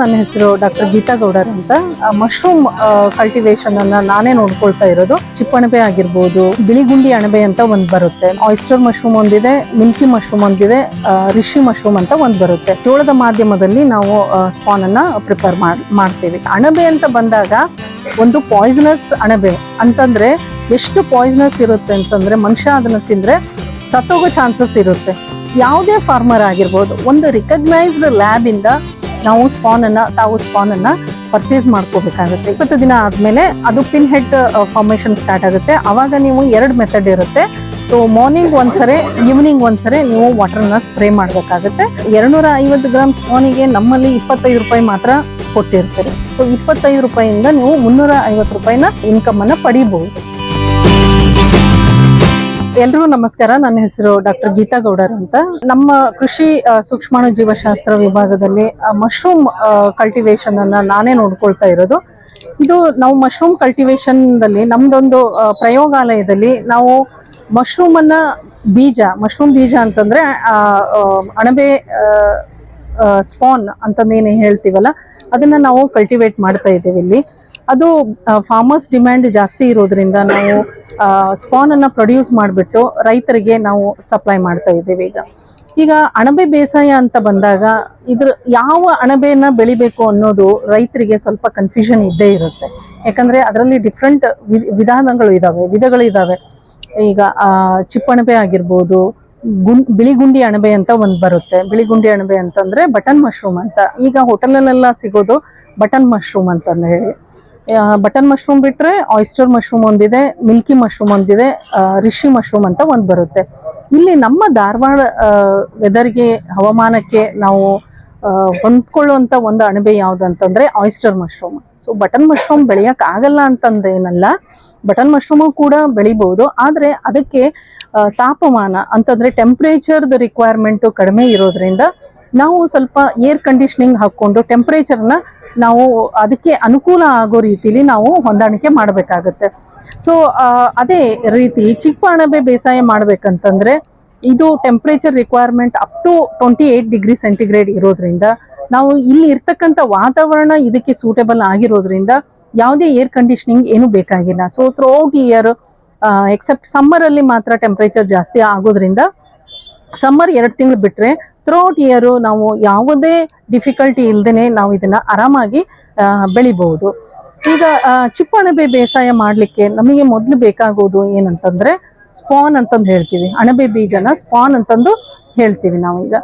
ನನ್ನ ಹೆಸರು ಡಾಕ್ಟರ್ ಗೀತಾ ಗೌಡರ್ ಅಂತ. ಮಶ್ರೂಮ್ ಕಲ್ಟಿವೇಶನ್ ಅನ್ನ ನಾನೇ ನೋಡ್ಕೊಳ್ತಾ ಇರೋದು. ಚಿಪ್ಪಣಬೆ ಆಗಿರ್ಬೋದು, ಬಿಳಿಗುಂಡಿ ಅಣಬೆ ಅಂತ ಒಂದ್ ಬರುತ್ತೆ. ಆಯಿಸ್ಟರ್ ಮಶ್ರೂಮ್ ಒಂದಿದೆ ಮಿಲ್ಕಿ ಮಶ್ರೂಮ್ ಒಂದಿದೆ ರಿಷಿ ಮಶ್ರೂಮ್ ಅಂತ ಒಂದ್ ಬರುತ್ತೆ. ಜೋಳದ ಮಾಧ್ಯಮದಲ್ಲಿ ನಾವು ಸ್ಪಾನ್ ಅನ್ನ ಪ್ರಿಪೇರ್ ಮಾಡ್ತೀವಿ. ಅಣಬೆ ಅಂತ ಬಂದಾಗ ಒಂದು ಪಾಯ್ಸನಸ್ ಅಣಬೆ. ಅಂತಂದ್ರೆ ಎಷ್ಟು ಪಾಯ್ಸನಸ್ ಇರುತ್ತೆ ಅಂತಂದ್ರೆ ಮನುಷ್ಯ ಅದನ್ನ ತಿಂದ್ರೆ ಸತ್ತೋಗೋ ಚಾನ್ಸಸ್ ಇರುತ್ತೆ. ಯಾವುದೇ ಫಾರ್ಮರ್ ಆಗಿರ್ಬೋದು, ಒಂದು ರಿಕಗ್ನೈಸ್ಡ್ ಲ್ಯಾಬ್ ಇಂದ ನಾವು ಸ್ಪಾನ್ ಅನ್ನ, ತಾವು ಸ್ಪಾನ್ ಅನ್ನ ಪರ್ಚೇಸ್ ಮಾಡ್ಕೋಬೇಕಾಗುತ್ತೆ. ಇಪ್ಪತ್ತು ದಿನ ಆದ್ಮೇಲೆ ಅದು ಪಿನ್ ಹೆಡ್ ಫಾರ್ಮೇಶನ್ ಸ್ಟಾರ್ಟ್ ಆಗುತ್ತೆ. ಅವಾಗ ನೀವು ಎರಡು ಮೆಥಡ್ ಇರುತ್ತೆ. ಸೊ ಮಾರ್ನಿಂಗ್ ಒಂದ್ಸರಿ ಈವ್ನಿಂಗ್ ಒಂದ್ಸರಿ ನೀವು ವಾಟರ್ನ ಸ್ಪ್ರೇ ಮಾಡಬೇಕಾಗುತ್ತೆ. ಎರಡ್ನೂರ ಐವತ್ತು ಗ್ರಾಮ್ ಸ್ಪಾನಿಗೆ ನಮ್ಮಲ್ಲಿ ಇಪ್ಪತ್ತೈದು ರೂಪಾಯಿ ಮಾತ್ರ ಕೊಟ್ಟಿರ್ತಾರೆ. ಸೊ ಇಪ್ಪತ್ತೈದು ರೂಪಾಯಿಂದ ನೀವು ಮುನ್ನೂರ ಐವತ್ತು ರೂಪಾಯಿನ ಇನ್ಕಮ್ ಅನ್ನ ಪಡಿಬಹುದು. ಎಲ್ರಿಗೂ ನಮಸ್ಕಾರ. ನನ್ನ ಹೆಸರು ಡಾಕ್ಟರ್ ಗೀತಾ ಗೌಡರ್ ಅಂತ. ನಮ್ಮ ಕೃಷಿ ಸೂಕ್ಷ್ಮಾಣು ಜೀವಶಾಸ್ತ್ರ ವಿಭಾಗದಲ್ಲಿ ಮಶ್ರೂಮ್ ಕಲ್ಟಿವೇಶನ್ ಅನ್ನ ನಾನೇ ನೋಡ್ಕೊಳ್ತಾ ಇರೋದು. ಇದು ನಾವು ಮಶ್ರೂಮ್ ಕಲ್ಟಿವೇಶನ್ ದಲ್ಲಿ ನಮ್ದೊಂದು ಪ್ರಯೋಗಾಲಯದಲ್ಲಿ ನಾವು ಮಶ್ರೂಮ್ ಅನ್ನ ಬೀಜ ಮಶ್ರೂಮ್ ಬೀಜ ಅಂತಂದ್ರೆ ಅಣಬೆ ಸ್ಪಾನ್ ಅಂತಂದೇನು ಹೇಳ್ತೀವಲ್ಲ, ಅದನ್ನ ನಾವು ಕಲ್ಟಿವೇಟ್ ಮಾಡ್ತಾ ಇದ್ದೀವಿ ಇಲ್ಲಿ. ಅದು ಫಾರ್ಮರ್ಸ್ ಡಿಮ್ಯಾಂಡ್ ಜಾಸ್ತಿ ಇರೋದ್ರಿಂದ ನಾವು ಸ್ಪಾನ್ ಅನ್ನ ಪ್ರೊಡ್ಯೂಸ್ ಮಾಡಿಬಿಟ್ಟು ರೈತರಿಗೆ ನಾವು ಸಪ್ಲೈ ಮಾಡ್ತಾ ಇದ್ದೀವಿ ಈಗ. ಈಗ ಅಣಬೆ ಬೇಸಾಯ ಅಂತ ಬಂದಾಗ ಇದ್ರ ಯಾವ ಅಣಬೆಯನ್ನು ಬೆಳಿಬೇಕು ಅನ್ನೋದು ರೈತರಿಗೆ ಸ್ವಲ್ಪ ಕನ್ಫ್ಯೂಷನ್ ಇದ್ದೇ ಇರುತ್ತೆ. ಯಾಕಂದ್ರೆ ಅದರಲ್ಲಿ ಡಿಫ್ರೆಂಟ್ ವಿಧಾನಗಳು ಇದಾವೆ, ವಿಧಗಳು ಇದಾವೆ. ಈಗ ಚಿಪ್ಪಣಬೆ ಆಗಿರ್ಬೋದು ಗುಂ ಬಿಳಿಗುಂಡಿ ಅಣಬೆ ಅಂತ ಒಂದು ಬರುತ್ತೆ. ಬಿಳಿಗುಂಡಿ ಅಣಬೆ ಅಂತಂದ್ರೆ ಬಟನ್ ಮಶ್ರೂಮ್ ಅಂತ. ಈಗ ಹೋಟೆಲಲ್ಲೆಲ್ಲ ಸಿಗೋದು ಬಟನ್ ಮಶ್ರೂಮ್ ಅಂತಂದು ಹೇಳಿ. ಬಟನ್ ಮಶ್ರೂಮ್ ಬಿಟ್ಟರೆ ಆಯಿಸ್ಟರ್ ಮಶ್ರೂಮ್ ಒಂದಿದೆ, ಮಿಲ್ಕಿ ಮಶ್ರೂಮ್ ಒಂದಿದೆ ರಿಷಿ ಮಶ್ರೂಮ್ ಅಂತ ಒಂದು ಬರುತ್ತೆ. ಇಲ್ಲಿ ನಮ್ಮ ಧಾರವಾಡ ವೆದರ್ಗೆ ಹವಾಮಾನಕ್ಕೆ ನಾವು ಹೊಂದ್ಕೊಳ್ಳುವಂಥ ಒಂದು ಅಣಬೆ ಯಾವುದು ಅಂತಂದ್ರೆ oyster mushroom. So button mushroom ಬೆಳೆಯಕ್ ಆಗಲ್ಲ ಅಂತಂದೇನಲ್ಲ, ಬಟನ್ ಮಶ್ರೂಮು ಕೂಡ ಬೆಳಿಬೋದು. ಆದರೆ ಅದಕ್ಕೆ ತಾಪಮಾನ ಅಂತಂದರೆ ಟೆಂಪ್ರೇಚರ್ದು ರಿಕ್ವೈರ್ಮೆಂಟ್ ಕಡಿಮೆ ಇರೋದ್ರಿಂದ ನಾವು ಸ್ವಲ್ಪ ಏರ್ ಕಂಡೀಷನಿಂಗ್ ಹಾಕೊಂಡು ಟೆಂಪರೇಚರ್ನ ನಾವು ಅದಕ್ಕೆ ಅನುಕೂಲ ಆಗೋ ರೀತಿಲಿ ನಾವು ಹೊಂದಾಣಿಕೆ ಮಾಡಬೇಕಾಗತ್ತೆ. ಸೊ ಅದೇ ರೀತಿ ಚಿಕ್ಕ ಅಣಬೆ ಬೇಸಾಯ ಮಾಡ್ಬೇಕಂತಂದ್ರೆ ಇದು temperature requirement up to twenty eight degree centigrade ಇರೋದ್ರಿಂದ ನಾವು ಇಲ್ಲಿ ಇರ್ತಕ್ಕಂಥ ವಾತಾವರಣ ಇದಕ್ಕೆ ಸೂಟೇಬಲ್ ಆಗಿರೋದ್ರಿಂದ ಯಾವುದೇ ಏರ್ ಕಂಡೀಷನಿಂಗ್ ಏನು ಬೇಕಾಗಿಲ್ಲ. So throughout year except summer ಅಲ್ಲಿ ಮಾತ್ರ ಟೆಂಪ್ರೇಚರ್ ಜಾಸ್ತಿ ಆಗೋದ್ರಿಂದ ಸಮ್ಮರ್ ಎರಡು ತಿಂಗಳು ಬಿಟ್ರೆ ಥ್ರೂಔಟ್ ಇಯರು ನಾವು ಯಾವುದೇ ಡಿಫಿಕಲ್ಟಿ ಇಲ್ದೇನೆ ನಾವು ಇದನ್ನು ಆರಾಮಾಗಿ ಬೆಳಿಬಹುದು. ಈಗ ಚಿಪ್ಪಣಬೆ ಬೇಸಾಯ ಮಾಡಲಿಕ್ಕೆ ನಮಗೆ ಮೊದಲು ಬೇಕಾಗೋದು ಏನಂತಂದರೆ ಸ್ಪಾನ್ ಅಂತಂದು ಹೇಳ್ತೀವಿ. ಅಣಬೆ ಬೀಜನ ಸ್ಪಾನ್ ಅಂತಂದು ಹೇಳ್ತೀವಿ ನಾವು ಈಗ.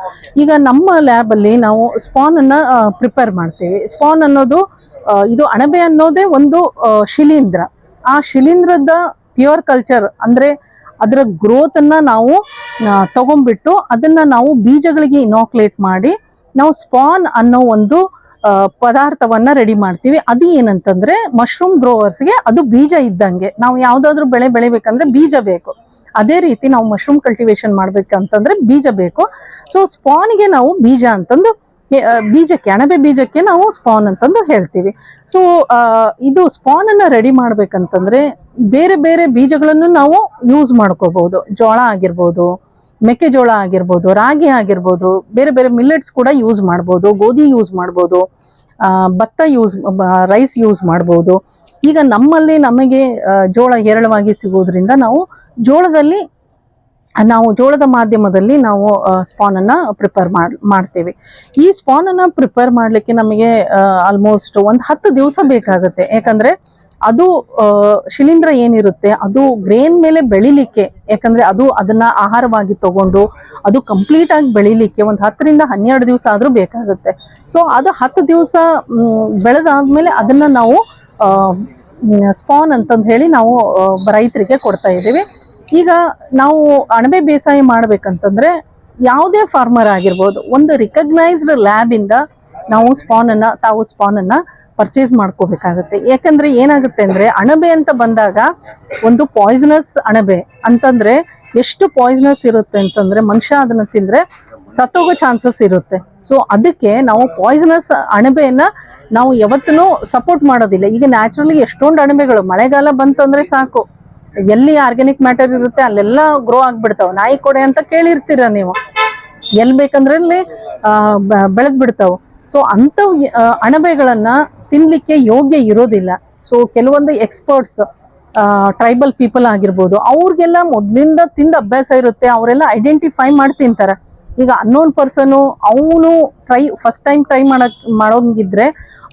ಈಗ ನಮ್ಮ ಲ್ಯಾಬಲ್ಲಿ ನಾವು ಸ್ಪಾನ್ ಅನ್ನು ಪ್ರಿಪೇರ್ ಮಾಡ್ತೀವಿ. ಸ್ಪಾನ್ ಅನ್ನೋದು ಇದು ಅಣಬೆ ಅನ್ನೋದೇ ಒಂದು ಶಿಲೀಂಧ್ರ. ಆ ಶಿಲೀಂಧ್ರದ ಪ್ಯೂರ್ ಕಲ್ಚರ್ ಅಂದ್ರೆ ಅದರ ಗ್ರೋತ್ ಅನ್ನ ನಾವು ತಗೊಂಡ್ಬಿಟ್ಟು ಅದನ್ನ ನಾವು ಬೀಜಗಳಿಗೆ ಇನೋಕ್ಲೇಟ್ ಮಾಡಿ, ನಾವು ಸ್ಪಾನ್ ಅನ್ನೋ ಒಂದು ಪದಾರ್ಥವನ್ನು ರೆಡಿ ಮಾಡ್ತೀವಿ. ಅದು ಏನಂತಂದ್ರೆ ಮಶ್ರೂಮ್ ಗ್ರೋವರ್ಸ್ಗೆ ಅದು ಬೀಜ ಇದ್ದಂಗೆ. ನಾವು ಯಾವ್ದಾದ್ರು ಬೆಳೆ ಬೆಳಿಬೇಕಂದ್ರೆ ಬೀಜ ಬೇಕು. ಅದೇ ರೀತಿ ನಾವು ಮಶ್ರೂಮ್ ಕಲ್ಟಿವೇಶನ್ ಮಾಡ್ಬೇಕಂತಂದ್ರೆ ಬೀಜ ಬೇಕು. ಸೊ ಸ್ಪಾನ್ಗೆ ನಾವು ಬೀಜ ಅಂತಂದು ಬೀಜಕ್ಕೆ, ಅಣಬೆ ಬೀಜಕ್ಕೆ ನಾವು ಸ್ಪಾನ್ ಅಂತಂದು ಹೇಳ್ತೀವಿ. ಸೊ ಇದು ಸ್ಪಾನ್ ಅನ್ನ ರೆಡಿ ಮಾಡ್ಬೇಕಂತಂದ್ರೆ ಬೇರೆ ಬೇರೆ ಬೀಜಗಳನ್ನು ನಾವು ಯೂಸ್ ಮಾಡ್ಕೋಬಹುದು ಜೋಳ ಆಗಿರ್ಬೋದು, ಮೆಕ್ಕೆಜೋಳ ಆಗಿರ್ಬೋದು, ರಾಗಿ ಆಗಿರ್ಬೋದು, ಬೇರೆ ಬೇರೆ ಮಿಲ್ಲೆಟ್ಸ್ ಕೂಡ ಯೂಸ್ ಮಾಡ್ಬೋದು, ಗೋಧಿ ಯೂಸ್ ಮಾಡ್ಬೋದು ಭತ್ತ ಯೂಸ್ ರೈಸ್ ಯೂಸ್ ಮಾಡ್ಬೋದು. ಈಗ ನಮ್ಮಲ್ಲಿ ನಮಗೆ ಜೋಳ ಹೇರಳವಾಗಿ ಸಿಗೋದ್ರಿಂದ ನಾವು ಜೋಳದಲ್ಲಿ ನಾವು ಜೋಳದ ಮಾಧ್ಯಮದಲ್ಲಿ ನಾವು ಸ್ಪಾನ್ ಅನ್ನ ಪ್ರಿಪೇರ್ ಮಾಡ್ತೀವಿ ಮಾಡ್ತೇವೆ. ಈ ಸ್ಪಾನ್ ಅನ್ನ ಪ್ರಿಪೇರ್ ಮಾಡಲಿಕ್ಕೆ ನಮಗೆ ಆಲ್ಮೋಸ್ಟ್ ಒಂದು ಹತ್ತು ದಿವಸ ಬೇಕಾಗುತ್ತೆ. ಯಾಕಂದ್ರೆ ಅದು ಶಿಲೀಂಧ್ರ ಏನಿರುತ್ತೆ, ಅದು ಗ್ರೇನ್ ಮೇಲೆ ಬೆಳಿಲಿಕ್ಕೆ, ಯಾಕಂದ್ರೆ ಅದು ಅದನ್ನ ಆಹಾರವಾಗಿ ತಗೊಂಡು ಅದು ಕಂಪ್ಲೀಟ್ ಆಗಿ ಬೆಳಿಲಿಕ್ಕೆ ಒಂದು ಹತ್ತರಿಂದ ಹನ್ನೆರಡು ದಿವಸ ಆದ್ರೂ ಬೇಕಾಗುತ್ತೆ. ಸೊ ಅದು ಹತ್ತು ದಿವಸ ಬೆಳೆದಾದ್ಮೇಲೆ ಅದನ್ನ ನಾವು ಸ್ಪಾನ್ ಅಂತಂದು ಹೇಳಿ ನಾವು ರೈತರಿಗೆ ಕೊಡ್ತಾ ಇದ್ದೀವಿ. ಈಗ ನಾವು ಅಣಬೆ ಬೇಸಾಯ ಮಾಡ್ಬೇಕಂತಂದ್ರೆ ಯಾವುದೇ ಫಾರ್ಮರ್ ಆಗಿರ್ಬೋದು, ಒಂದು ರಿಕಗ್ನೈಸ್ಡ್ ಲ್ಯಾಬ್ ಇಂದ ನಾವು ಸ್ಪಾನ್ ಅನ್ನ, ತಾವು ಸ್ಪಾನ್ ಅನ್ನ ಪರ್ಚೇಸ್ ಮಾಡ್ಕೋಬೇಕಾಗತ್ತೆ. ಯಾಕಂದ್ರೆ ಏನಾಗುತ್ತೆ ಅಂದ್ರೆ, ಅಣಬೆ ಅಂತ ಬಂದಾಗ ಒಂದು ಪಾಯ್ಸನಸ್ ಅಣಬೆ ಅಂತಂದ್ರೆ ಎಷ್ಟು ಪಾಯ್ಸನಸ್ ಇರುತ್ತೆ ಅಂತಂದ್ರೆ ಮನುಷ್ಯ ಅದನ್ನ ತಿಂದ್ರೆ ಸತ್ತೋಗೋ ಚಾನ್ಸಸ್ ಇರುತ್ತೆ. ಸೊ ಅದಕ್ಕೆ ನಾವು ಪಾಯ್ಸನಸ್ ಅಣಬೆಯನ್ನ ನಾವು ಯಾವತ್ತೂ ಸಪೋರ್ಟ್ ಮಾಡೋದಿಲ್ಲ. ಈಗ ನ್ಯಾಚುರಲಿ ಎಷ್ಟೊಂದು ಅಣಬೆಗಳು, ಮಳೆಗಾಲ ಬಂತಂದ್ರೆ ಸಾಕು. ಎಲ್ಲಿ ಆರ್ಗ್ಯಾನಿಕ್ ಮ್ಯಾಟರ್ ಇರುತ್ತೆ, ಅಲ್ಲೆಲ್ಲ ಗ್ರೋ ಆಗ್ಬಿಡ್ತಾವ. ನಾಯಿ ಕೊಡೆ ಅಂತ ಕೇಳಿರ್ತೀರ ನೀವು. ಎಲ್ಲಿ ಬೇಕಂದ್ರೆ ಬೆಳೆದ್ ಬಿಡ್ತಾವ ಸೊ ಅಂತ ಅಣಬೆಗಳನ್ನ ತಿನ್ಲಿಕ್ಕೆ ಯೋಗ್ಯ ಇರೋದಿಲ್ಲ. ಸೊ ಕೆಲವೊಂದು ಎಕ್ಸ್ಪರ್ಟ್ಸ್ ಟ್ರೈಬಲ್ ಪೀಪಲ್ ಆಗಿರ್ಬೋದು, ಅವ್ರಿಗೆಲ್ಲ ಮೊದ್ಲಿಂದ ತಿಂದ ಅಭ್ಯಾಸ ಇರುತ್ತೆ, ಅವರೆಲ್ಲ ಐಡೆಂಟಿಫೈ ಮಾಡಿ ತಿಂತಾರೆ. ಈಗ ಅನ್ನೋನ್ ಪರ್ಸನು ಅವನು ಟ್ರೈ ಫಸ್ಟ್ ಟೈಮ್ ಟ್ರೈ ಮಾಡಕ್, ಮಾಡೋಂಗಿದ್ರೆ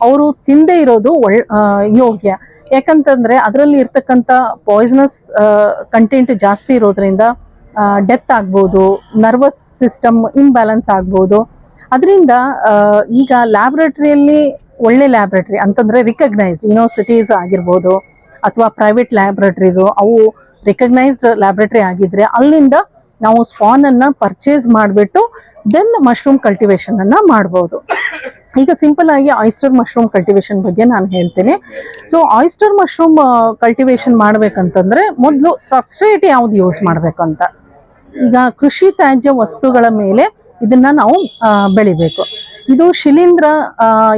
ಅವರು ತಿಂದೇ ಇರೋದು ಒಳ್ ಯೋಗ್ಯ. ಯಾಕಂತಂದ್ರೆ ಅದರಲ್ಲಿ ಇರ್ತಕ್ಕಂಥ ಪಾಯ್ಸನಸ್ ಕಂಟೆಂಟ್ ಜಾಸ್ತಿ ಇರೋದ್ರಿಂದ ಡೆತ್ ಆಗ್ಬೋದು ನರ್ವಸ್ ಸಿಸ್ಟಮ್ ಇಂಬ್ಯಾಲೆನ್ಸ್ ಆಗ್ಬೋದು. ಅದರಿಂದ ಈಗ ಲ್ಯಾಬ್ರೇಟ್ರಿಯಲ್ಲಿ ಒಳ್ಳೆ ಲ್ಯಾಬ್ರೇಟರಿ ಅಂತಂದ್ರೆ ರಿಕಗ್ನೈಸ್ಡ್ ಯೂನಿವರ್ಸಿಟೀಸ್ ಆಗಿರ್ಬೋದು ಅಥವಾ ಪ್ರೈವೇಟ್ ಲ್ಯಾಬ್ರೇಟರಿದು ಅವು ರಿಕಗ್ನೈಸ್ಡ್ ಲ್ಯಾಬ್ರೇಟರಿ ಆಗಿದ್ರೆ ಅಲ್ಲಿಂದ ನಾವು ಸ್ಪಾನ್ ಅನ್ನ ಪರ್ಚೇಸ್ ಮಾಡಿಬಿಟ್ಟು ದೆನ್ ಮಶ್ರೂಮ್ ಕಲ್ಟಿವೇಶನ್ ಅನ್ನ ಮಾಡ್ಬೋದು. ಈಗ ಸಿಂಪಲ್ ಆಗಿ ಆಯಿಸ್ಟರ್ ಮಶ್ರೂಮ್ ಕಲ್ಟಿವೇಶನ್ ಬಗ್ಗೆ ನಾನು ಹೇಳ್ತೀನಿ. ಸೊ ಆಯಿಸ್ಟರ್ ಮಶ್ರೂಮ್ ಕಲ್ಟಿವೇಶನ್ ಮಾಡ್ಬೇಕಂತಂದ್ರೆ ಮೊದಲು ಸಬ್ಸ್ಟ್ರೇಟ್ ಯಾವ್ದು ಯೂಸ್ ಮಾಡ್ಬೇಕಂತ. ಈಗ ಕೃಷಿ ತ್ಯಾಜ್ಯ ವಸ್ತುಗಳ ಮೇಲೆ ಇದನ್ನ ನಾವು ಬೆಳಿಬೇಕು. ಇದು ಶಿಲೀಂಧ್ರ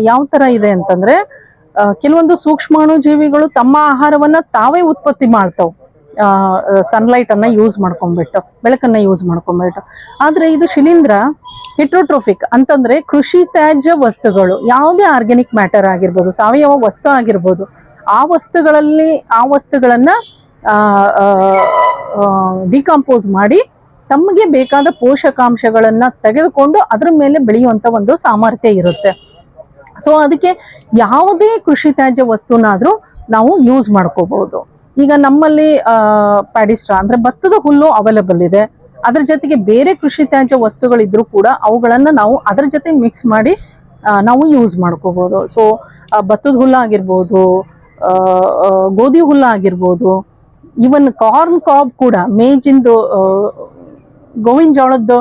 ಯಾವ ತರ ಇದೆ ಅಂತಂದ್ರೆ ಕೆಲವೊಂದು ಸೂಕ್ಷ್ಮಾಣು ಜೀವಿಗಳು ತಮ್ಮ ಆಹಾರವನ್ನ ತಾವೇ ಉತ್ಪತ್ತಿ ಮಾಡ್ತಾವ್. ಸನ್ಲೈಟ್ ಅನ್ನ ಯೂಸ್ ಮಾಡ್ಕೊಂಡ್ಬಿಟ್ಟು, ಬೆಳಕನ್ನ ಯೂಸ್ ಮಾಡ್ಕೊಂಡ್ಬಿಟ್ಟು. ಆದರೆ ಇದು ಶಿಲೀಂಧ್ರ ಹಿಟ್ರೋಟ್ರೋಫಿಕ್ ಅಂತಂದ್ರೆ ಕೃಷಿ ತ್ಯಾಜ್ಯ ವಸ್ತುಗಳು, ಯಾವುದೇ ಆರ್ಗ್ಯಾನಿಕ್ ಮ್ಯಾಟರ್ ಆಗಿರ್ಬೋದು, ಸಾವಯವ ವಸ್ತು ಆಗಿರ್ಬೋದು, ಆ ವಸ್ತುಗಳಲ್ಲಿ, ಆ ವಸ್ತುಗಳನ್ನ ಡಿಕಂಪೋಸ್ ಮಾಡಿ ತಮಗೆ ಬೇಕಾದ ಪೋಷಕಾಂಶಗಳನ್ನ ತೆಗೆದುಕೊಂಡು ಅದ್ರ ಮೇಲೆ ಬೆಳೆಯುವಂತ ಒಂದು ಸಾಮರ್ಥ್ಯ ಇರುತ್ತೆ. ಸೊ ಅದಕ್ಕೆ ಯಾವುದೇ ಕೃಷಿ ತ್ಯಾಜ್ಯ ವಸ್ತುನಾದರೂ ನಾವು ಯೂಸ್ ಮಾಡ್ಕೋಬಹುದು. ಈಗ ನಮ್ಮಲ್ಲಿ ಪ್ಯಾಡಿಸ್ಟ್ರಾ ಅಂದ್ರೆ ಭತ್ತದ ಹುಲ್ಲು ಅವೈಲೇಬಲ್ ಇದೆ. ಅದ್ರ ಜೊತೆಗೆ ಬೇರೆ ಕೃಷಿ ತ್ಯಾಜ್ಯ ವಸ್ತುಗಳಿದ್ರೂ ಕೂಡ ಅವುಗಳನ್ನು ನಾವು ಅದರ ಜೊತೆ ಮಿಕ್ಸ್ ಮಾಡಿ ನಾವು ಯೂಸ್ ಮಾಡ್ಕೋಬೋದು. ಸೊ ಭತ್ತದ ಹುಲ್ಲು ಆಗಿರ್ಬೋದು ಗೋಧಿ ಹುಲ್ಲು ಆಗಿರ್ಬೋದು ಈವನ್ ಕಾರ್ನ್ ಕಾಬ್ ಕೂಡ ಮೇಜಿಂದು ಗೋವಿನ ಜೋಳದ್ದು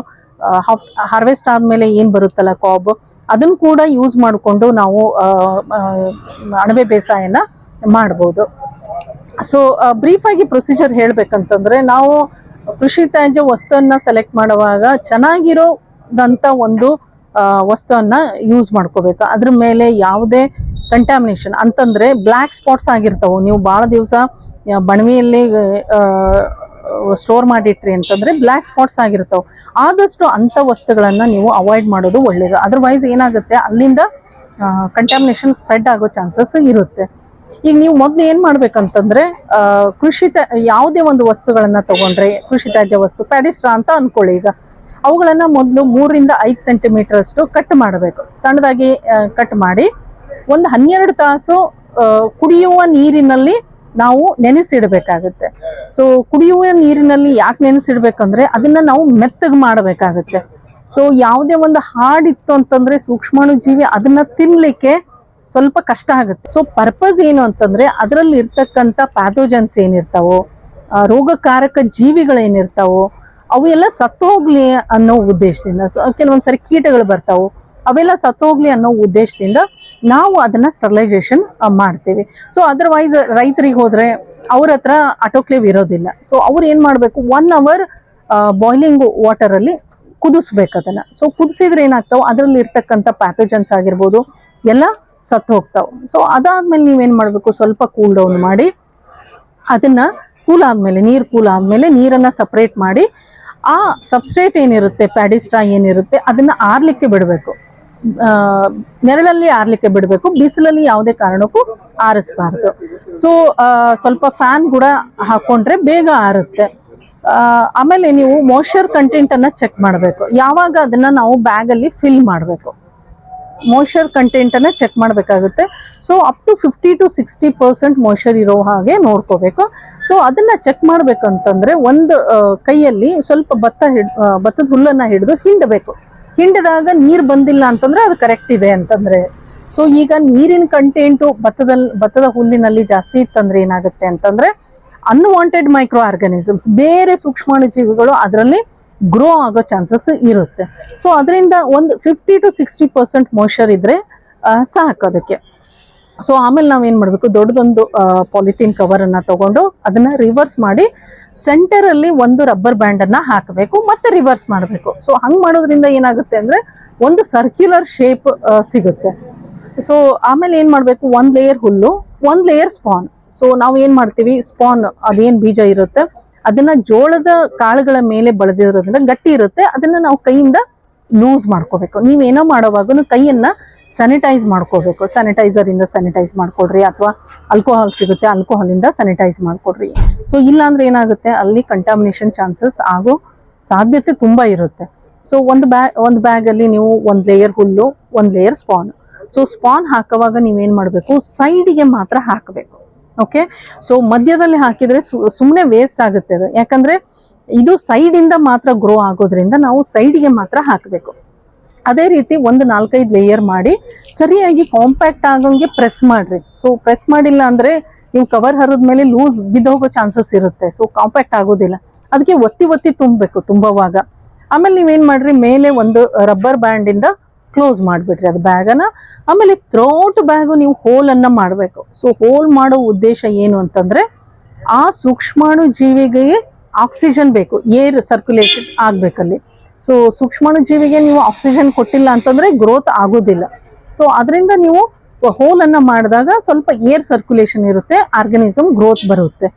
ಹಾರ್ವೆಸ್ಟ್ ಆದಮೇಲೆ ಏನು ಬರುತ್ತಲ್ಲ ಕಾಬ್ ಅದನ್ನ ಕೂಡ ಯೂಸ್ ಮಾಡಿಕೊಂಡು ನಾವು ಅಣಬೆ ಬೇಸಾಯನ ಮಾಡ್ಬೋದು. ಸೊ ಬ್ರೀಫ್ ಆಗಿ ಪ್ರೊಸೀಜರ್ ಹೇಳ್ಬೇಕಂತಂದ್ರೆ ನಾವು ಕೃಷಿ ತ್ಯಾಜ್ಯ ವಸ್ತುವನ್ನ ಸೆಲೆಕ್ಟ್ ಮಾಡುವಾಗ ಚೆನ್ನಾಗಿರೋದಂಥ ಒಂದು ವಸ್ತುವನ್ನ ಯೂಸ್ ಮಾಡ್ಕೋಬೇಕು. ಅದ್ರ ಮೇಲೆ ಯಾವುದೇ ಕಂಟ್ಯಾಮಿನೇಷನ್ ಅಂತಂದ್ರೆ ಬ್ಲ್ಯಾಕ್ ಸ್ಪಾಟ್ಸ್ ಆಗಿರ್ತಾವೆ. ನೀವು ಭಾಳ ದಿವಸ ಬಣವಿಯಲ್ಲಿ ಸ್ಟೋರ್ ಮಾಡಿಟ್ರಿ ಅಂತಂದ್ರೆ ಬ್ಲ್ಯಾಕ್ ಸ್ಪಾಟ್ಸ್ ಆಗಿರ್ತಾವೆ. ಆದಷ್ಟು ಅಂಥ ವಸ್ತುಗಳನ್ನ ನೀವು ಅವಾಯ್ಡ್ ಮಾಡೋದು ಒಳ್ಳೇದು. ಅದರ್ವೈಸ್ ಏನಾಗುತ್ತೆ? ಅಲ್ಲಿಂದ ಕಂಟ್ಯಾಮಿನೇಷನ್ ಸ್ಪ್ರೆಡ್ ಆಗೋ ಚಾನ್ಸಸ್ ಇರುತ್ತೆ. ಈಗ ನೀವು ಮೊದಲು ಏನು ಮಾಡ್ಬೇಕಂತಂದ್ರೆ ಕೃಷಿ ಯಾವುದೇ ಒಂದು ವಸ್ತುಗಳನ್ನು ತಗೊಂಡ್ರೆ, ಕೃಷಿ ತ್ಯಾಜ್ಯ ವಸ್ತು, ಪ್ಯಾಡಿಸ್ಟ್ರಾ ಅಂತ ಅನ್ಕೊಳ್ಳಿ ಈಗ. ಅವುಗಳನ್ನ ಮೊದಲು ಮೂರರಿಂದ ಐದು ಸೆಂಟಿಮೀಟರ್ ಅಷ್ಟು ಕಟ್ ಮಾಡಬೇಕು. ಸಣ್ಣದಾಗಿ ಕಟ್ ಮಾಡಿ, ಒಂದು ಹನ್ನೆರಡು ತಾಸು ಕುಡಿಯುವ ನೀರಿನಲ್ಲಿ ನಾವು ನೆನೆಸಿಡಬೇಕಾಗುತ್ತೆ. ಸೊ ಕುಡಿಯುವ ನೀರಿನಲ್ಲಿ ಯಾಕೆ ನೆನೆಸಿಡ್ಬೇಕಂದ್ರೆ, ಅದನ್ನ ನಾವು ಮೆತ್ತಗೆ ಮಾಡಬೇಕಾಗುತ್ತೆ. ಸೊ ಯಾವುದೇ ಒಂದು ಹಾಡಿತ್ತು ಅಂತಂದ್ರೆ ಸೂಕ್ಷ್ಮಾಣು ಜೀವಿ ಅದನ್ನ ತಿನ್ಲಿಕ್ಕೆ ಸ್ವಲ್ಪ ಕಷ್ಟ ಆಗುತ್ತೆ. ಸೊ ಪರ್ಪಸ್ ಏನು ಅಂತಂದ್ರೆ ಅದರಲ್ಲಿ ಇರ್ತಕ್ಕಂಥ ಪ್ಯಾಥೋಜನ್ಸ್ ಏನಿರ್ತಾವೋ ರೋಗಕಾರಕ ಜೀವಿಗಳೇನಿರ್ತಾವೋ ಅವು ಎಲ್ಲ ಸತ್ತೋಗ್ಲಿ ಅನ್ನೋ ಉದ್ದೇಶದಿಂದ, ಸೊ ಕೆಲವೊಂದ್ಸರಿ ಕೀಟಗಳು ಬರ್ತಾವು, ಅವೆಲ್ಲ ಸತ್ತೋಗ್ಲಿ ಅನ್ನೋ ಉದ್ದೇಶದಿಂದ ನಾವು ಅದನ್ನ ಸ್ಟರ್ಲೈಸೇಷನ್ ಮಾಡ್ತೀವಿ. ಸೊ ಅದರ್ವೈಸ್ ರೈತರಿಗೆ ಹೋದ್ರೆ ಅವ್ರ ಹತ್ರ ಆಟೋಕ್ಲೇವ್ ಇರೋದಿಲ್ಲ. ಸೊ ಅವ್ರು ಏನ್ ಮಾಡ್ಬೇಕು? ಒನ್ ಅವರ್ ಬಾಯ್ಲಿಂಗ್ ವಾಟರ್ ಅಲ್ಲಿ ಕುದಿಸ್ಬೇಕು ಅದನ್ನ. ಸೊ ಕುದಿಸಿದ್ರೆ ಏನಾಗ್ತಾವ ಅದರಲ್ಲಿ ಇರ್ತಕ್ಕಂಥ ಪ್ಯಾಥೋಜನ್ಸ್ ಆಗಿರ್ಬೋದು, ಎಲ್ಲ ಸತ್ತು ಹೋಗ್ತಾವೆ. ಸೊ ಅದಾದ್ಮೇಲೆ ನೀವೇನ್ ಮಾಡಬೇಕು? ಸ್ವಲ್ಪ ಕೂಲ್ ಡೌನ್ ಮಾಡಿ ಅದನ್ನ ಕೂಲ್ ಆದಮೇಲೆ, ನೀರು ಕೂಲ್ ಆದಮೇಲೆ ನೀರನ್ನ ಸಪ್ರೇಟ್ ಮಾಡಿ, ಆ ಸಬ್ಸ್ಟ್ರೇಟ್ ಏನಿರುತ್ತೆ ಪ್ಯಾಡಿಸ್ಟ್ರಾ ಏನಿರುತ್ತೆ, ಅದನ್ನ ಆರ್ಲಿಕ್ಕೆ ಬಿಡಬೇಕು. ನೆರಳಲ್ಲಿ ಆರ್ಲಿಕ್ಕೆ ಬಿಡಬೇಕು, ಬಿಸಿಲಲ್ಲಿ ಯಾವುದೇ ಕಾರಣಕ್ಕೂ ಆರಿಸಬಾರ್ದು. ಸೊ ಸ್ವಲ್ಪ ಫ್ಯಾನ್ ಕೂಡ ಹಾಕೊಂಡ್ರೆ ಬೇಗ ಆರುತ್ತೆ. ಆಮೇಲೆ ನೀವು ಮಾಯ್ಶ್ಚರ್ ಕಂಟೆಂಟ್ ಅನ್ನ ಚೆಕ್ ಮಾಡಬೇಕು. ಯಾವಾಗ ಅದನ್ನ ನಾವು ಬ್ಯಾಗ್ ಅಲ್ಲಿ ಫಿಲ್ ಮಾಡಬೇಕು. ಮಾಯ್ಶ್ಚರ್ ಕಂಟೆಂಟ್ ಅನ್ನ ಚೆಕ್ ಮಾಡಬೇಕಾಗುತ್ತೆ. So up to fifty to sixty percent moisture ಇರೋ ಹಾಗೆ ನೋಡ್ಕೋಬೇಕು. ಸೊ ಅದನ್ನ ಚೆಕ್ ಮಾಡಬೇಕಂತಂದರೆ ಒಂದು ಕೈಯಲ್ಲಿ ಸ್ವಲ್ಪ ಭತ್ತ ಹಿಡ್ ಭತ್ತದ ಹುಲ್ಲನ್ನ ಹಿಡಿದು ಹಿಂಡಬೇಕು. ಹಿಂಡಿದಾಗ ನೀರು ಬಂದಿಲ್ಲ ಅಂತಂದ್ರೆ ಅದು ಕರೆಕ್ಟ್ ಇದೆ ಅಂತಂದ್ರೆ. ಸೊ ಈಗ ನೀರಿನ ಕಂಟೆಂಟು ಭತ್ತದಲ್ಲಿ ಭತ್ತದ ಹುಲ್ಲಿನಲ್ಲಿ ಜಾಸ್ತಿ ಇತ್ತಂದ್ರೆ ಏನಾಗುತ್ತೆ ಅಂತಂದ್ರೆ ಅನ್ವಾಂಟೆಡ್ ಮೈಕ್ರೋ ಆರ್ಗನಿಸಮ್ಸ್ ಬೇರೆ ಸೂಕ್ಷ್ಮಾಣು ಜೀವಿಗಳು ಅದರಲ್ಲಿ ಗ್ರೋ ಆಗೋ ಚಾನ್ಸಸ್ ಇರುತ್ತೆ. ಸೊ ಅದರಿಂದ ಒಂದು fifty to sixty percent moisture ಇದ್ರೆ ಆ, ಸಾಕು ಅದಕ್ಕೆ. ಸೊ ಆಮೇಲೆ ನಾವೇನು ಮಾಡಬೇಕು? ದೊಡ್ಡದೊಂದು ಪಾಲಿಥೀನ್ ಕವರನ್ನು ತಗೊಂಡು ಅದನ್ನು ರಿವರ್ಸ್ ಮಾಡಿ ಸೆಂಟರಲ್ಲಿ ಒಂದು ರಬ್ಬರ್ ಬ್ಯಾಂಡನ್ನು ಹಾಕಬೇಕು ಮತ್ತು ರಿವರ್ಸ್ ಮಾಡಬೇಕು. ಸೊ ಹಂಗೆ ಮಾಡೋದ್ರಿಂದ ಏನಾಗುತ್ತೆ ಅಂದರೆ ಒಂದು ಸರ್ಕ್ಯುಲರ್ ಶೇಪ್ ಸಿಗುತ್ತೆ. ಸೊ ಆಮೇಲೆ ಏನು ಮಾಡಬೇಕು? ಒಂದು ಲೇಯರ್ ಹುಲ್ಲು ಒಂದು ಲೇಯರ್ ಸ್ಪಾನ್ ಸೊ ನಾವು ಏನು ಮಾಡ್ತೀವಿ? ಸ್ಪಾನ್ ಅದೇನು ಬೀಜ ಇರುತ್ತೆ? ಅದನ್ನ ಜೋಳದ ಕಾಳುಗಳ ಮೇಲೆ ಬೆಳೆದಿರೋದ್ರಿಂದ ಗಟ್ಟಿ ಇರುತ್ತೆ. ಅದನ್ನ ನಾವು ಕೈಯಿಂದ ಲೂಸ್ ಮಾಡ್ಕೋಬೇಕು. ನೀವೇನೋ ಮಾಡೋವಾಗ ಕೈಯನ್ನ ಸ್ಯಾನಿಟೈಸ್ ಮಾಡ್ಕೋಬೇಕು. ಸ್ಯಾನಿಟೈಸರ್ ಇಂದ ಸ್ಯಾನಿಟೈಸ್ ಮಾಡ್ಕೊಡ್ರಿ ಅಥವಾ ಆಲ್ಕೋಹಾಲ್ ಸಿಗುತ್ತೆ ಆಲ್ಕೋಹಾಲ್ ಇಂದ ಸ್ಯಾನಿಟೈಸ್ ಮಾಡ್ಕೊಡ್ರಿ ಸೊ ಇಲ್ಲಾಂದ್ರೆ ಏನಾಗುತ್ತೆ? ಅಲ್ಲಿ ಕಂಟಾಮಿನೇಷನ್ ಚಾನ್ಸಸ್ ಆಗೋ ಸಾಧ್ಯತೆ ತುಂಬಾ ಇರುತ್ತೆ. ಸೊ ಒಂದು ಬ್ಯಾಗ್ ಒಂದು ಬ್ಯಾಗಲ್ಲಿ ನೀವು ಒಂದು ಲೇಯರ್ ಹುಲ್ಲು, ಒಂದು ಲೇಯರ್ ಸ್ಪಾನ್ ಸೊ ಸ್ಪಾನ್ ಹಾಕುವಾಗ ನೀವೇನು ಮಾಡಬೇಕು? ಸೈಡಿಗೆ ಮಾತ್ರ ಹಾಕಬೇಕು. ಓಕೆ ಸೊ ಮಧ್ಯದಲ್ಲಿ ಹಾಕಿದ್ರೆ ಸುಮ್ಮನೆ ವೇಸ್ಟ್ ಆಗುತ್ತೆ ಅದು. ಯಾಕಂದ್ರೆ ಇದು ಸೈಡಿಂದ ಮಾತ್ರ ಗ್ರೋ ಆಗೋದ್ರಿಂದ ನಾವು ಸೈಡಿಗೆ ಮಾತ್ರ ಹಾಕಬೇಕು. ಅದೇ ರೀತಿ ಒಂದು ನಾಲ್ಕೈದು ಲೇಯರ್ ಮಾಡಿ ಸರಿಯಾಗಿ ಕಾಂಪ್ಯಾಕ್ಟ್ ಆಗೋಂಗೆ ಪ್ರೆಸ್ ಮಾಡ್ರಿ. ಸೊ ಪ್ರೆಸ್ ಮಾಡಿಲ್ಲ ಅಂದ್ರೆ ನೀವು ಕವರ್ ಹರಿದ ಮೇಲೆ ಲೂಸ್ ಬಿದ್ದೋಗೋ ಚಾನ್ಸಸ್ ಇರುತ್ತೆ. ಸೊ ಕಾಂಪ್ಯಾಕ್ಟ್ ಆಗೋದಿಲ್ಲ. ಅದಕ್ಕೆ ಒತ್ತಿ ಒತ್ತಿ ತುಂಬಬೇಕು ತುಂಬುವಾಗ. ಆಮೇಲೆ ನೀವೇನು ಮಾಡ್ರಿ? ಮೇಲೆ ಒಂದು ರಬ್ಬರ್ ಬ್ಯಾಂಡ್ ಇಂದ ಕ್ಲೋಸ್ ಮಾಡಿಬಿಟ್ರಿ ಅದು ಬ್ಯಾಗನ್ನ ಆಮೇಲೆ ಥ್ರೋಟ್ ಬ್ಯಾಗು ನೀವು ಹೋಲ್ ಅನ್ನ ಮಾಡಬೇಕು. ಸೊ ಹೋಲ್ ಮಾಡೋ ಉದ್ದೇಶ ಏನು ಅಂತಂದ್ರೆ ಆ ಸೂಕ್ಷ್ಮಾಣು ಜೀವಿಗೆ ಆಕ್ಸಿಜನ್ ಬೇಕು. Air circulated ಆಗ್ಬೇಕಲ್ಲಿ. ಸೊ ಸೂಕ್ಷ್ಮಾಣು ಜೀವಿಗೆ ನೀವು ಆಕ್ಸಿಜನ್ ಕೊಟ್ಟಿಲ್ಲ ಅಂತಂದ್ರೆ ಗ್ರೋತ್ ಆಗೋದಿಲ್ಲ. ಸೊ ಅದರಿಂದ ನೀವು ಹೋಲ್ ಅನ್ನ ಮಾಡಿದಾಗ ಸ್ವಲ್ಪ ಏರ್ ಸರ್ಕ್ಯುಲೇಷನ್ ಇರುತ್ತೆ ಆರ್ಗನಿಸಮ್ ಗ್ರೋತ್ ಬರುತ್ತೆ.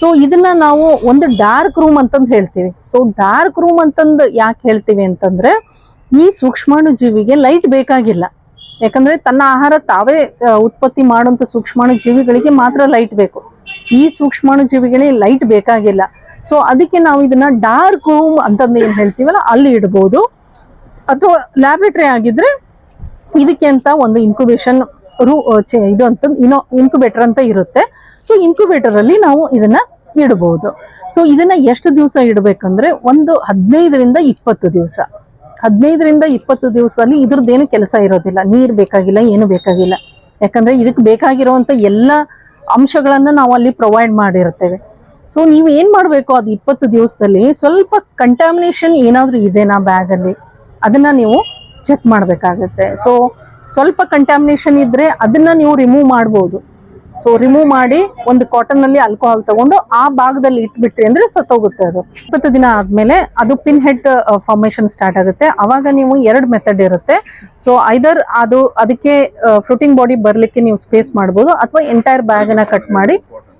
ಸೊ ಇದನ್ನ ನಾವು ಒಂದು ಡಾರ್ಕ್ ರೂಮ್ ಅಂತಂದು ಹೇಳ್ತೀವಿ. ಸೊ ಡಾರ್ಕ್ ರೂಮ್ ಅಂತಂದು ಯಾಕೆ ಹೇಳ್ತೀವಿ ಅಂತಂದ್ರೆ ಈ ಸೂಕ್ಷ್ಮಾಣು ಜೀವಿಗೆ ಲೈಟ್ ಬೇಕಾಗಿಲ್ಲ. ಯಾಕಂದ್ರೆ ತನ್ನ ಆಹಾರ ತಾವೇ ಉತ್ಪತ್ತಿ ಮಾಡುವಂತ ಸೂಕ್ಷ್ಮಾಣು ಜೀವಿಗಳಿಗೆ ಮಾತ್ರ ಲೈಟ್ ಬೇಕು. ಈ ಸೂಕ್ಷ್ಮಾಣು ಜೀವಿಗಳಿಗೆ ಲೈಟ್ ಬೇಕಾಗಿಲ್ಲ. ಸೊ ಅದಕ್ಕೆ ನಾವು ಇದನ್ನ ಡಾರ್ಕ್ ರೂಮ್ ಅಂತಂದು ಏನು ಹೇಳ್ತೀವಲ್ಲ, ಅಲ್ಲಿ ಇಡ್ಬೋದು. ಅಥವಾ ಲ್ಯಾಬ್ರೇಟರಿ ಆಗಿದ್ರೆ ಇದಕ್ಕೆ ಅಂತ ಒಂದು ಇನ್ಕ್ಯುಬೇಷನ್ ರೂ ಇದು ಅಂತ ಇನ್ನೋ ಇನ್ಕ್ಯುಬೇಟರ್ ಅಂತ ಇರುತ್ತೆ. ಸೊ ಇನ್ಕ್ಯುಬೇಟರ್ ಅಲ್ಲಿ ನಾವು ಇದನ್ನ ಇಡಬಹುದು ಸೊ ಇದನ್ನ ಎಷ್ಟು ದಿವಸ ಇಡಬೇಕಂದ್ರೆ ಒಂದು ಹದಿನೈದರಿಂದ ಇಪ್ಪತ್ತು ದಿವಸ. ಹದಿನೈದರಿಂದ ಇಪ್ಪತ್ತು ದಿವಸದಲ್ಲಿ ಇದ್ರದ್ದೇನು ಕೆಲಸ ಇರೋದಿಲ್ಲ. ನೀರು ಬೇಕಾಗಿಲ್ಲ, ಏನು ಬೇಕಾಗಿಲ್ಲ. ಯಾಕಂದ್ರೆ ಇದಕ್ಕೆ ಬೇಕಾಗಿರುವಂತ ಎಲ್ಲ ಅಂಶಗಳನ್ನು ನಾವು ಅಲ್ಲಿ ಪ್ರೊವೈಡ್ ಮಾಡಿರ್ತೇವೆ ಸೊ ನೀವು ಏನು ಮಾಡಬೇಕು ಅದು ಇಪ್ಪತ್ತು ದಿವಸದಲ್ಲಿ? ಸ್ವಲ್ಪ ಕಂಟಾಮಿನೇಷನ್ ಏನಾದರೂ ಇದೆನಾ ಬ್ಯಾಗ್ ಅಲ್ಲಿ? ಅದನ್ನ ನೀವು ಚೆಕ್ ಮಾಡಬೇಕಾಗತ್ತೆ. ಸೊ ಸ್ವಲ್ಪ ಕಂಟಾಮಿನೇಷನ್ ಇದ್ರೆ ಅದನ್ನ ನೀವು ರಿಮೂವ್ ಮಾಡ್ಬೋದು. ಸೊ ರಿಮೂವ್ ಮಾಡಿ ಒಂದು ಕಾಟನ್ ಅಲ್ಲಿ ಆಲ್ಕೋಹಾಲ್ ತಗೊಂಡು ಆ ಭಾಗದಲ್ಲಿ ಇಟ್ಬಿಟ್ರಿ ಅಂದ್ರೆ ಸತ್ತೋಗುತ್ತೆ ಅದು. ಇಪ್ಪತ್ತು ದಿನ ಆದ್ಮೇಲೆ ಅದು ಪಿನ್ ಹೆಡ್ ಫಾರ್ಮೇಶನ್ ಸ್ಟಾರ್ಟ್ ಆಗುತ್ತೆ. ಅವಾಗ ನೀವು ಎರಡು ಮೆಥಡ್ ಇರುತ್ತೆ. ಸೊ ಐದರ್ ಅದು ಅದಕ್ಕೆ ಫ್ರೂಟಿಂಗ್ ಬಾಡಿ ಬರ್ಲಿಕ್ಕೆ ನೀವು ಸ್ಪೇಸ್ ಮಾಡ್ಬೋದು ಅಥವಾ ಎಂಟೈರ್ ಬ್ಯಾಗ್ ಅನ್ನ ಕಟ್ ಮಾಡಿ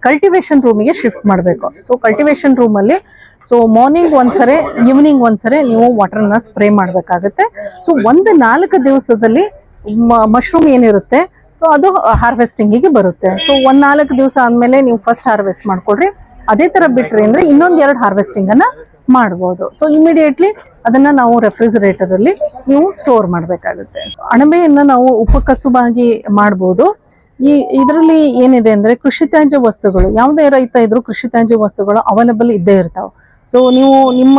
ಕಲ್ಟಿವೇಶನ್ ರೂಮಿಗೆ ಶಿಫ್ಟ್ ಮಾಡಬೇಕು. ಸೊ ಕಲ್ಟಿವೇಶನ್ ರೂಮ್ ಅಲ್ಲಿ ಸೊ ಮಾರ್ನಿಂಗ್ ಒಂದ್ಸರಿ ಈವ್ನಿಂಗ್ ಒಂದ್ಸರಿ ನೀವು ವಾಟರ್ನ ಸ್ಪ್ರೇ ಮಾಡಬೇಕಾಗುತ್ತೆ. ಸೊ ಒಂದು ನಾಲ್ಕು ದಿವಸದಲ್ಲಿ ಮಶ್ರೂಮ್ ಏನಿರುತ್ತೆ ಸೊ ಅದು ಹಾರ್ವೆಸ್ಟಿಂಗಿಗೆ ಬರುತ್ತೆ. ಸೊ ಒಂದ್ ನಾಲ್ಕು ದಿವಸ ಆದ್ಮೇಲೆ ನೀವು ಫಸ್ಟ್ ಹಾರ್ವೆಸ್ಟ್ ಮಾಡ್ಕೊಡ್ರಿ. ಅದೇ ತರ ಬಿಟ್ರಿ ಅಂದ್ರೆ ಇನ್ನೊಂದ್ ಎರಡು ಹಾರ್ವೆಸ್ಟಿಂಗ್ ಅನ್ನ ಮಾಡ್ಬೋದು. ಸೊ ಇಮಿಡಿಯೇಟ್ಲಿ ಅದನ್ನ ನಾವು ರೆಫ್ರಿಜರೇಟರ್ ಅಲ್ಲಿ ನೀವು ಸ್ಟೋರ್ ಮಾಡಬೇಕಾಗುತ್ತೆ. ಅಣಬೆಯನ್ನ ನಾವು ಉಪಕಸುಬಾಗಿ ಮಾಡ್ಬೋದು. ಈ, ಇದರಲ್ಲಿ ಏನಿದೆ ಅಂದ್ರೆ ಕೃಷಿ ತ್ಯಾಜ್ಯ ವಸ್ತುಗಳು, ಯಾವುದೇ ರೈತ ಇದ್ರು ಕೃಷಿ ತ್ಯಾಜ್ಯ ವಸ್ತುಗಳು ಅವೈಲೇಬಲ್ ಇದ್ದೇ ಇರ್ತಾವೆ. ಸೊ ನೀವು ನಿಮ್ಮ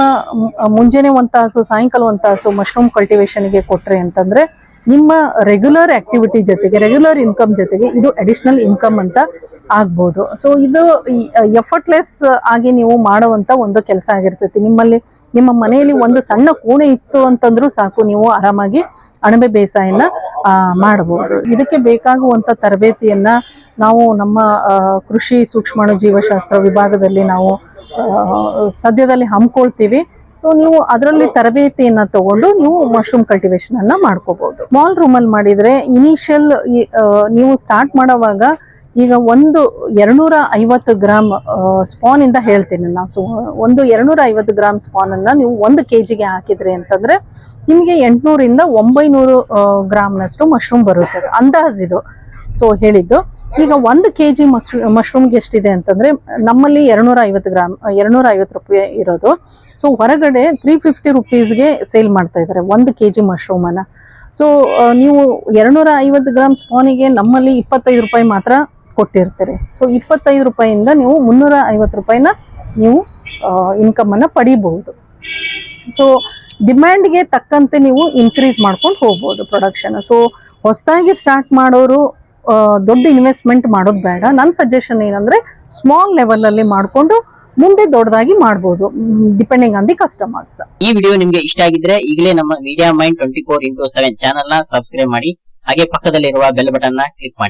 ಮುಂಜಾನೆ ಒಂದು ತಾಸು, ಸಾಯಂಕಾಲ ಒಂದು ತಾಸು ಮಶ್ರೂಮ್ ಕಲ್ಟಿವೇಶನ್ಗೆ ಕೊಟ್ರಿ ಅಂತಂದ್ರೆ ನಿಮ್ಮ ರೆಗ್ಯುಲರ್ ಆಕ್ಟಿವಿಟಿ ಜೊತೆಗೆ ರೆಗ್ಯುಲರ್ ಇನ್ಕಮ್ ಜೊತೆಗೆ ಇದು ಅಡಿಷನಲ್ ಇನ್ಕಮ್ ಅಂತ ಆಗ್ಬೋದು. ಸೊ ಇದು ಎಫರ್ಟ್ಲೆಸ್ ಆಗಿ ನೀವು ಮಾಡುವಂತ ಒಂದು ಕೆಲಸ ಆಗಿರ್ತೈತಿ. ನಿಮ್ಮಲ್ಲಿ, ನಿಮ್ಮ ಮನೆಯಲ್ಲಿ ಒಂದು ಸಣ್ಣ ಕೋಣೆ ಇತ್ತು ಅಂತಂದ್ರೂ ಸಾಕು, ನೀವು ಆರಾಮಾಗಿ ಅಣಬೆ ಬೇಸಾಯನ ಮಾಡಬಹುದು ಇದಕ್ಕೆ ಬೇಕಾಗುವಂತ ತರಬೇತಿಯನ್ನ ನಾವು ನಮ್ಮ ಕೃಷಿ ಸೂಕ್ಷ್ಮಾಣು ಜೀವಶಾಸ್ತ್ರ ವಿಭಾಗದಲ್ಲಿ ನಾವು ಸದ್ಯದಲ್ಲಿ ಹಮ್ಮಿಕೊಳ್ತೀವಿ. ಸೊ ನೀವು ಅದರಲ್ಲಿ ತರಬೇತಿಯನ್ನ ತಗೊಂಡು ನೀವು ಮಶ್ರೂಮ್ ಕಲ್ಟಿವೇಶನ್ ಅನ್ನ ಮಾಡ್ಕೋಬಹುದು ಸ್ಮಾಲ್ ರೂಮ್ ಅಲ್ಲಿ ಮಾಡಿದ್ರೆ ಇನಿಷಿಯಲ್ ನೀವು ಸ್ಟಾರ್ಟ್ ಮಾಡೋವಾಗ ಈಗ ಒಂದು ಎರಡ್ನೂರ ಐವತ್ತು ಗ್ರಾಮ್ ಸ್ಪಾನ್ ಇಂದ ಹೇಳ್ತೀನಿ ನಾನು. ಸೊ ಒಂದು ಎರಡ್ನೂರ ಐವತ್ತು ಗ್ರಾಮ್ ಸ್ಪಾನ್ ಅನ್ನ ನೀವು ಒಂದು ಕೆ ಜಿಗೆ ಹಾಕಿದ್ರಿ ಅಂತಂದ್ರೆ ನಿಮಗೆ ಎಂಟ್ನೂರಿಂದ ಒಂಬೈನೂರು ಗ್ರಾಮ್ನಷ್ಟು ಮಶ್ರೂಮ್ ಬರುತ್ತೆ. ಅಂದಾಜಿದು ಸೊ ಹೇಳಿದ್ದು. ಈಗ ಒಂದು ಕೆ ಜಿ ಮಶ್ರೂ ಮಶ್ರೂಮ್ಗೆ ಎಷ್ಟಿದೆ ಅಂತಂದ್ರೆ, ನಮ್ಮಲ್ಲಿ ಎರಡ್ನೂರ ಐವತ್ತು ಗ್ರಾಮ್ ಎರಡ್ನೂರ ಐವತ್ತು ರೂಪಾಯಿ ಇರೋದು. ಸೊ ಹೊರಗಡೆ ತ್ರೀ ಫಿಫ್ಟಿ ರುಪೀಸ್ಗೆ ಸೇಲ್ ಮಾಡ್ತಾ ಇದ್ದಾರೆ, ಒಂದು ಕೆ ಜಿ ಅನ್ನ. ಸೊ ನೀವು ಎರಡ್ನೂರ ಐವತ್ತು ಗ್ರಾಮ್ ಸ್ಪಾನಿಗೆ ನಮ್ಮಲ್ಲಿ ಇಪ್ಪತ್ತೈದು ರೂಪಾಯಿ ಮಾತ್ರ ಕೊಟ್ಟಿರ್ತೀರಿ. ಸೊ ಇಪ್ಪತ್ತೈದು ರೂಪಾಯಿಂದ ನೀವು ಮುನ್ನೂರ ಐವತ್ತು ರೂಪಾಯಿನ ನೀವು ಇನ್ಕಮನ್ನು ಪಡಿಬಹುದು. ಸೊ ಡಿಮ್ಯಾಂಡ್ಗೆ ತಕ್ಕಂತೆ ನೀವು ಇನ್ಕ್ರೀಸ್ ಮಾಡ್ಕೊಂಡು ಹೋಗ್ಬೋದು ಪ್ರೊಡಕ್ಷನ್ ಸೊ ಹೊಸದಾಗಿ ಸ್ಟಾರ್ಟ್ ಮಾಡೋರು ದೊಡ್ಡ ಇನ್ವೆಸ್ಟ್ಮೆಂಟ್ ಮಾಡೋದು ಬೇಡ. ನನ್ನ ಸಜೆಷನ್ ಏನಂದ್ರೆ ಸ್ಮಾಲ್ ಲೆವೆಲಲ್ಲಿ ಮಾಡಿಕೊಂಡು ಮುಂದೆ ದೊಡ್ಡದಾಗಿ ಮಾಡ್ಬೋದು ಡಿಪೆಂಡಿಂಗ್ ಆನ್ ದಿ ಕಸ್ಟಮರ್ಸ್ ಈ ವಿಡಿಯೋ ನಿಮ್ಗೆ ಇಷ್ಟ ಆಗಿದ್ರೆ ಈಗಲೇ ನಮ್ಮ media mind twenty four into seven ಚಾನಲ್ನ ಸಬ್ಸ್ಕ್ರೈಬ್ ಮಾಡಿ, ಹಾಗೆ ಪಕ್ಕದಲ್ಲಿರುವ ಬೆಲ್ ಬಟನ್ನ ಕ್ಲಿಕ್ ಮಾಡಿ.